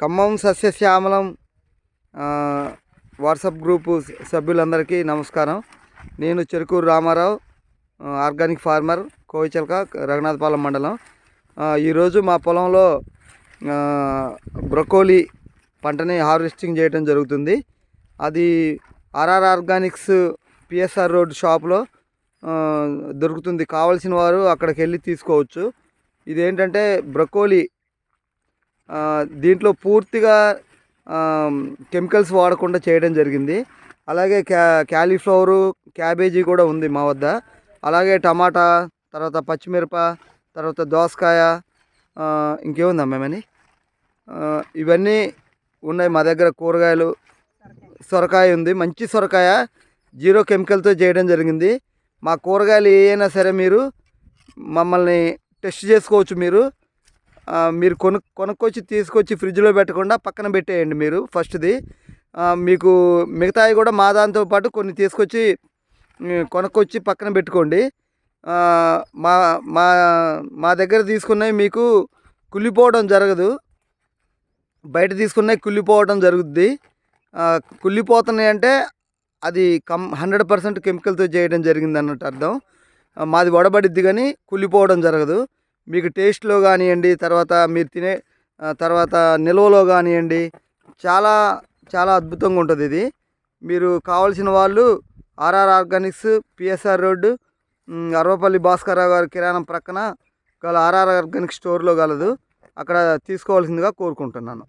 ఖమ్మం సస్యశ్యామలం WhatsApp group సభ్యులందరికీ నమస్కారం. నేను చెరుకూరు రామారావు ఆర్గానిక్ ఫార్మర్ కోవిచలక రఘునాథపాలెం మండలం. ఈరోజు మా పొలంలో బ్రొకోలీ పంటని హార్వెస్టింగ్ చేయడం జరుగుతుంది. అది ఆర్ఆర్ ఆర్గానిక్స్ పిఎస్ఆర్ రోడ్ షాప్లో దొరుకుతుంది. కావలసిన వారు అక్కడికి వెళ్ళి తీసుకోవచ్చు. ఇదేంటంటే బ్రొకోలీ దీంట్లో పూర్తిగా కెమికల్స్ వాడకుండా చేయడం జరిగింది. అలాగే క్యా క్యాలీఫ్లవరు క్యాబేజీ కూడా ఉంది మా వద్ద. అలాగే టమాటా తర్వాత పచ్చిమిరప తర్వాత దోసకాయ ఇంకేముందా మేమని ఇవన్నీ ఉన్నాయి మా దగ్గర కూరగాయలు. సొరకాయ ఉంది. మంచి సొరకాయ. జీరో కెమికల్తో చేయడం జరిగింది. మా కూరగాయలు ఏ అయినా సరే మీరు మమ్మల్ని టెస్ట్ చేసుకోవచ్చు మీరు. మీరు కొను కొనుక్కొచ్చి తీసుకొచ్చి ఫ్రిడ్జ్లో పెట్టకుండా పక్కన పెట్టేయండి మీరు ఫస్ట్ది. మీకు మిగతావి కూడా మా దాంతో పాటు కొన్ని తీసుకొచ్చి కొనుక్కొచ్చి పక్కన పెట్టుకోండి. మా మా మా దగ్గర తీసుకున్నవి మీకు కుళ్ళిపోవడం జరగదు. బయట తీసుకున్నవి కుళ్ళిపోవడం జరుగుద్ది. కుళ్ళిపోతున్నాయి అంటే అది కమ్ హండ్రెడ్ పర్సెంట్ కెమికల్తో చేయడం జరిగింది అన్నట్టు అర్థం మాది వడబడిద్ది కానీ కుళ్ళిపోవడం జరగదు. మీకు టేస్ట్లో కానివ్వండి తర్వాత మీరు తినే తర్వాత నిల్వలో కానివ్వండి చాలా చాలా అద్భుతంగా ఉంటుంది ఇది. మీరు కావాల్సిన వాళ్ళు RR organics PSR road Aravapalli Bhaskararao గారి కిరాణం ప్రక్కన గల ఆర్ఆర్ ఆర్గానిక్ స్టోర్లో గలదు. అక్కడ తీసుకోవాల్సిందిగా కోరుకుంటున్నాను.